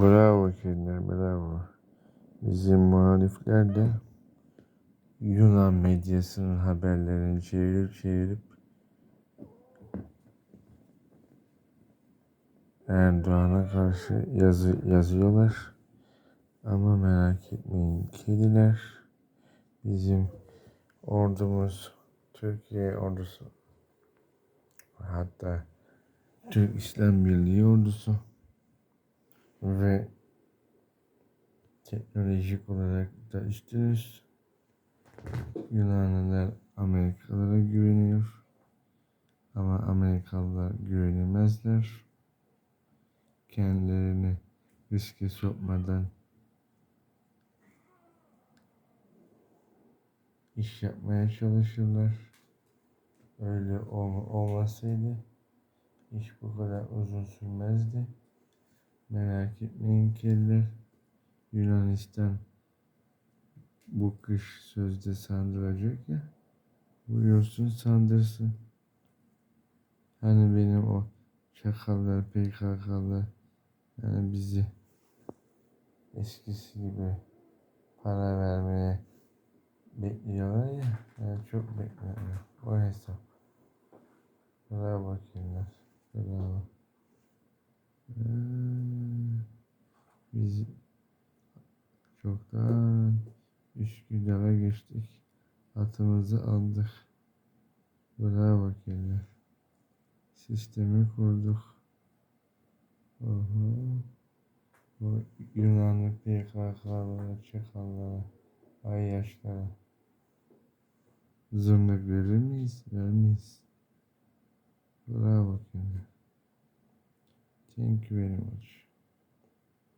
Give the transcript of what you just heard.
Bravo kediler, bravo. Bizim muhalifler de Yunan medyasının haberlerini çevirip çevirip Erdoğan'a karşı yazı yazıyorlar. Ama merak etmeyin kediler bizim ordumuz Türkiye ordusu hatta Türk İslam Birliği ordusu ve teknolojik olarak da üstünüz. Yunanlılar Amerikalılara güveniyor. Ama Amerikalılar güvenemezler. Kendilerini riske sokmadan iş yapmaya çalışırlar. Öyle ol- olmasaydı iş bu kadar uzun sürmezdi. Merak etmeyin kediler. Yunanistan bu kış sözde sandıracak ya. Buyursun sandırsın. Hani benim o çakallar, PKK'lar yani bizi eskisi gibi para vermeye bekliyorlar ya. Yani çok bekliyorlar. O hesap. Bravo bakayımlar. Bravo. Biz çoktan Üsküdar'a geçtik. Atımızı aldık. Bravo kediler. Sistemi kurduk. Oho. Bu Yunanlı PKK'lara, çakallara, ayyaşlara zırnık verir miyiz? Vermeyiz. Bravo kediler. Thank you very much.